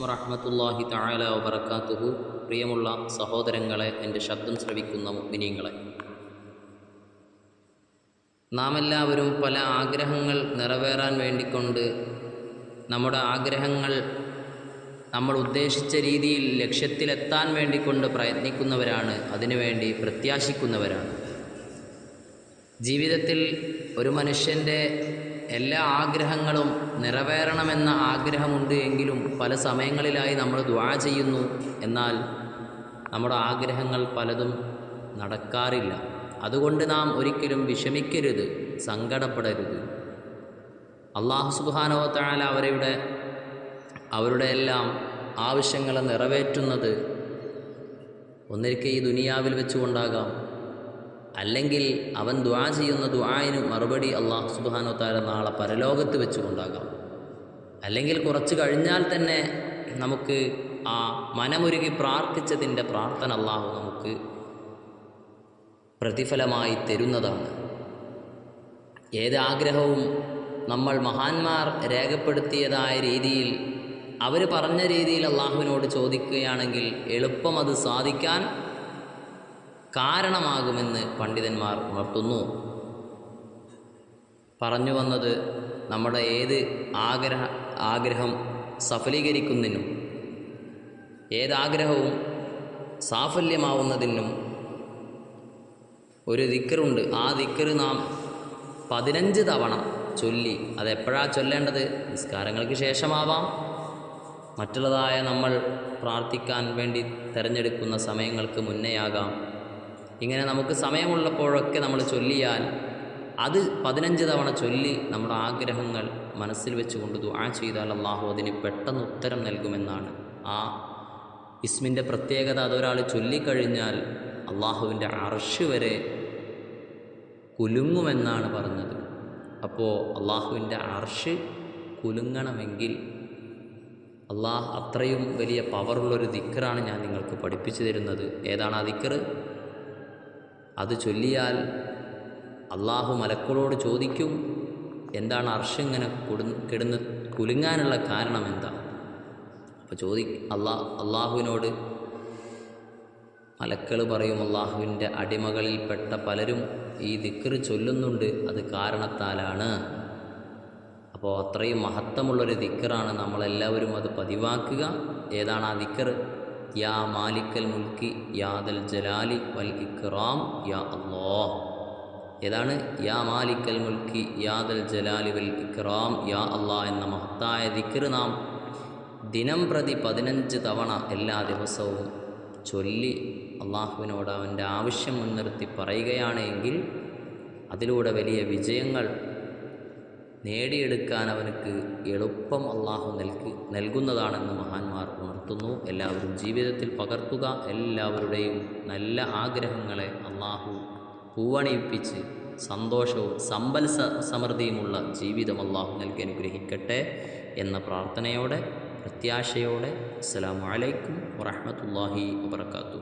വറഹമത്തല്ലാഹി തആല വബർക്കാത്തുഹു പ്രിയമുള്ള സഹോദരങ്ങളെ എന്റെ ശബ്ദം ശ്രവിക്കുന്ന മുഗ്മിനീങ്ങളെ. നാം എല്ലാവരും പല ആഗ്രഹങ്ങൾ നിറവേറാൻ വേണ്ടിക്കൊണ്ട് നമ്മുടെ ആഗ്രഹങ്ങൾ നമ്മൾ ഉദ്ദേശിച്ച രീതിയിൽ ലക്ഷ്യത്തിലെത്താൻ വേണ്ടിക്കൊണ്ട് പ്രയത്നിക്കുന്നവരാണ് അതിനുവേണ്ടി പ്രത്യാശിക്കുന്നവരാണ്. ജീവിതത്തിൽ ഒരു മനുഷ്യന്റെ എല്ലാ ആഗ്രഹങ്ങളും നിറവേറണമെന്ന ആഗ്രഹമുണ്ട് എങ്കിലും പല സമയങ്ങളിലായി നമ്മൾ ദ്വാ ചെയ്യുന്നു എന്നാൽ നമ്മുടെ ആഗ്രഹങ്ങൾ പലതും നടക്കാറില്ല. അതുകൊണ്ട് നാം ഒരിക്കലും വിഷമിക്കരുത് സങ്കടപ്പെടരുത്. അള്ളാഹു സുബാനോത്തായാല അവരുടെ അവരുടെ എല്ലാം ആവശ്യങ്ങളെ നിറവേറ്റുന്നത് ഒന്നിരിക്കെ ഈ ദുനിയാവിൽ വെച്ചുകൊണ്ടാകാം. അല്ലെങ്കിൽ അവൻ ദ്വാ ചെയ്യുന്ന ദ്വായിന് മറുപടി അള്ളാഹു സുബാനോ താര നാളെ പരലോകത്ത് വെച്ചുകൊണ്ടാകാം. അല്ലെങ്കിൽ കുറച്ച് കഴിഞ്ഞാൽ തന്നെ നമുക്ക് ആ മനമുരുകി പ്രാർത്ഥിച്ചതിന്റെ പ്രാർത്ഥന അള്ളാഹു നമുക്ക് പ്രതിഫലമായി തരുന്നതാണ്. ഏത് ആഗ്രഹവും നമ്മൾ മഹാന്മാർ രേഖപ്പെടുത്തിയതായ രീതിയിൽ അവർ പറഞ്ഞ രീതിയിൽ അള്ളാഹുവിനോട് ചോദിക്കുകയാണെങ്കിൽ എളുപ്പം അത് സാധിക്കാൻ കാരണമാകുമെന്ന് പണ്ഡിതന്മാർ ഉണർത്തുന്നു. പറഞ്ഞു വന്നത് നമ്മുടെ ഏത് ആഗ്രഹ ആഗ്രഹം സഫലീകരിക്കുന്നതിനും ഏതാഗ്രഹവും സാഫല്യമാവുന്നതിനും ഒരു ദിക്കറുണ്ട്. ആ ദിക്കറ് നാം പതിനഞ്ച് തവണ ചൊല്ലി. അതെപ്പോഴാണ് ചൊല്ലേണ്ടത്? നിസ്കാരങ്ങൾക്ക് ശേഷമാവാം. മറ്റുള്ളതായ നമ്മൾ പ്രാർത്ഥിക്കാൻ വേണ്ടി തിരഞ്ഞെടുക്കുന്ന സമയങ്ങൾക്ക് മുന്നേയാകാം. ഇങ്ങനെ നമുക്ക് സമയമുള്ളപ്പോഴൊക്കെ നമ്മൾ ചൊല്ലിയാൽ അത് പതിനഞ്ച് തവണ ചൊല്ലി നമ്മുടെ ആഗ്രഹങ്ങൾ മനസ്സിൽ വെച്ചുകൊണ്ട് ദുആ ചെയ്താൽ അള്ളാഹു അതിന് പെട്ടെന്ന് ഉത്തരം നൽകുമെന്നാണ്. ആ ഇസ്മിന്റെ പ്രത്യേകത അതൊരാൾ ചൊല്ലിക്കഴിഞ്ഞാൽ അള്ളാഹുവിന്റെ അർഷ് വരെ കുലുങ്ങുമെന്നാണ് പറഞ്ഞത്. അപ്പോൾ അള്ളാഹുവിന്റെ അർഷ് കുലുങ്ങണമെങ്കിൽ അള്ളാഹ് അത്രയും വലിയ പവറുള്ളൊരു ദിക്കറാണ് ഞാൻ നിങ്ങൾക്ക് പഠിപ്പിച്ചു തരുന്നത്. ഏതാണ് ആ ദിക്കറ് അത് ചൊല്ലിയാൽ അള്ളാഹു മലക്കളോട് ചോദിക്കും എന്താണ് അർഷ് ഇങ്ങനെ കൊടു കിടന്ന് കുലുങ്ങാനുള്ള കാരണം എന്താ? അപ്പോൾ ചോദി അള്ളാ അള്ളാഹുവിനോട് മലക്കൾ പറയും അള്ളാഹുവിന്റെ അടിമകളിൽപ്പെട്ട പലരും ഈ ദിക്കർ ചൊല്ലുന്നുണ്ട് അത് കാരണത്താലാണ്. അപ്പോൾ അത്രയും മഹത്വമുള്ളൊരു ദിക്കറാണ് നമ്മളെല്ലാവരും അത് പതിവാക്കുക. ഏതാണ് ആ ദിക്കർ യാ മാലിക്കൽ മുൽക്കി യാദൽ ജലാലി വൽ ഇക്റാം യാ അള്ളാ ഏതാണ്? യാ മാലിക്കൽ മുൽക്കി യാദൽ ജലാലി വൽ ഇക്റാം യാ അള്ളാ എന്ന മഹത്തായ ദിക്ർ നാം ദിനം പ്രതി പതിനഞ്ച് തവണ എല്ലാ ദിവസവും ചൊല്ലി അള്ളാഹുവിനോട് അവന്റെ ആവശ്യം മുൻനിർത്തി പറയുകയാണെങ്കിൽ അതിലൂടെ വലിയ വിജയങ്ങൾ നേടിയെടുക്കാൻ അവനക്ക് എളുപ്പം അള്ളാഹു നൽകി നൽകുന്നതാണെന്ന് മഹാന്മാർ ഉണർത്തുന്നു. എല്ലാവരും ജീവിതത്തിൽ പകർത്തുക എല്ലാവരുടെയും നല്ല ആഗ്രഹങ്ങളെ അള്ളാഹു പൂവണിയിപ്പിച്ച് സന്തോഷവും സമ്പൽ സമൃദ്ധിയുമുള്ള ജീവിതം അള്ളാഹു നൽകി അനുഗ്രഹിക്കട്ടെ എന്ന പ്രാർത്ഥനയോടെ പ്രത്യാശയോടെ. അസ്സലാമു അലൈക്കും വറഹമത്തല്ലാഹി വബർക്കാത്തു